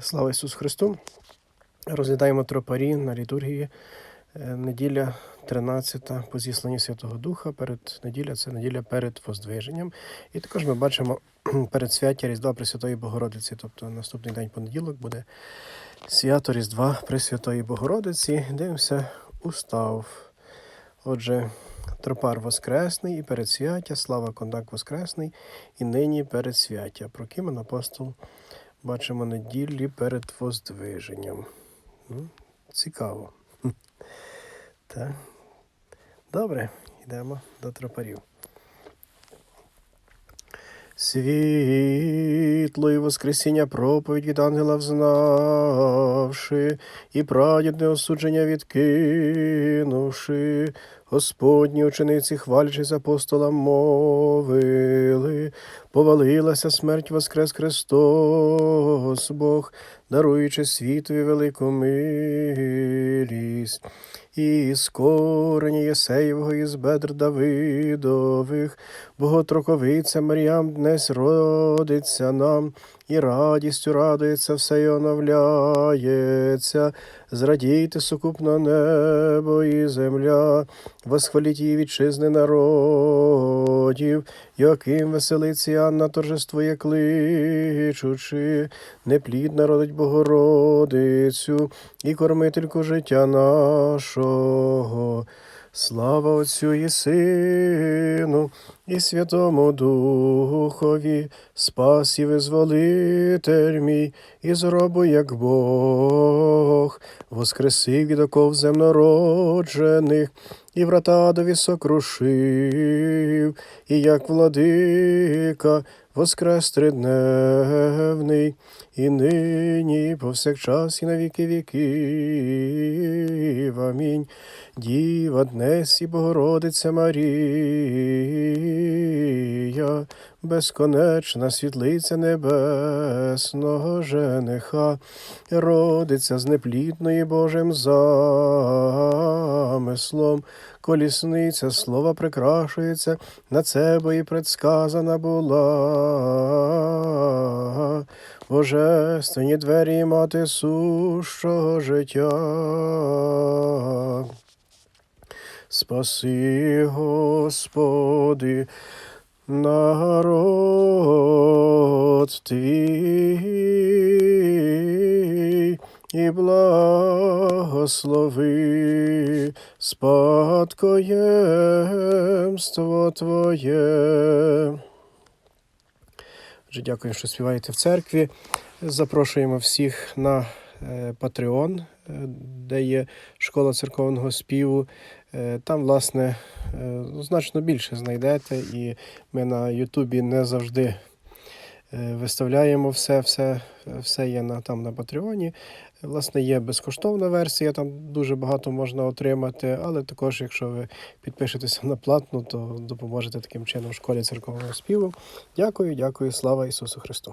Слава Ісусу Христу! Розглядаємо тропарі на літургії. Е, Неділя 13 по зісланню Святого Духа. Перед неділя це неділя перед Воздвиженням. І також ми бачимо перед свяття Різдва Пресвятої Богородиці. Тобто наступний день понеділок буде свято Різдва Пресвятої Богородиці. Дивимося устав. Отже, тропар Воскресний і перед свяття, слава Кондак Воскресний, і нині перед свяття. Прокимен апостол бачимо неділі перед Воздвиженням. Ну, цікаво. Так. Добре, йдемо до тропарів. Світло і Воскресіння проповідь від ангела взнавши, і прадідне осудження відкинувши, Господні учениці, хвалячись апостолам, мовили, повалилася смерть воскрес Христос Бог, даруючи світові велику милість. І з корені Єсеєвого, і з бедр Давидових, Боготроковиця Маріам днес родиться нам, і радістю радується, все й оновляється. Зрадійте сукупно небо і земля, восхваліть її вітчизни народів, яким веселиться і Анна торжествує кличучи, неплідна родить Богородицю і кормительку життя нашого. Слава Отцю і Сину, і Святому Духові, спас і визволитель мій, і зробу, як Бог, воскресив від оков земнороджених, і врата адові сокрушив, і як владика воскрес тридневний, і нині, повсякчас, і на віки віків. Амінь. Діва Днесі Богородиця Марія, безконечна світлиця небесного жениха, родиться з неплідної Божим замислом, колісниця слова прикрашується, на себе і предсказана була. Божественні двері мати сущого життя. Спаси, Господи, народ твій і благослови спадкоємство Твоє. Отже, дякую, що співаєте в церкві. Запрошуємо всіх на Patreon, е, де є школа церковного співу. Е, Там, власне, е, значно більше знайдете, і ми на Ютубі не завжди е, виставляємо все, все, все є на, там на Патреоні. Власне, є безкоштовна версія, там дуже багато можна отримати, але також, якщо ви підпишетеся на платну, то допоможете таким чином школі церковного співу. Дякую, дякую, слава Ісусу Христу!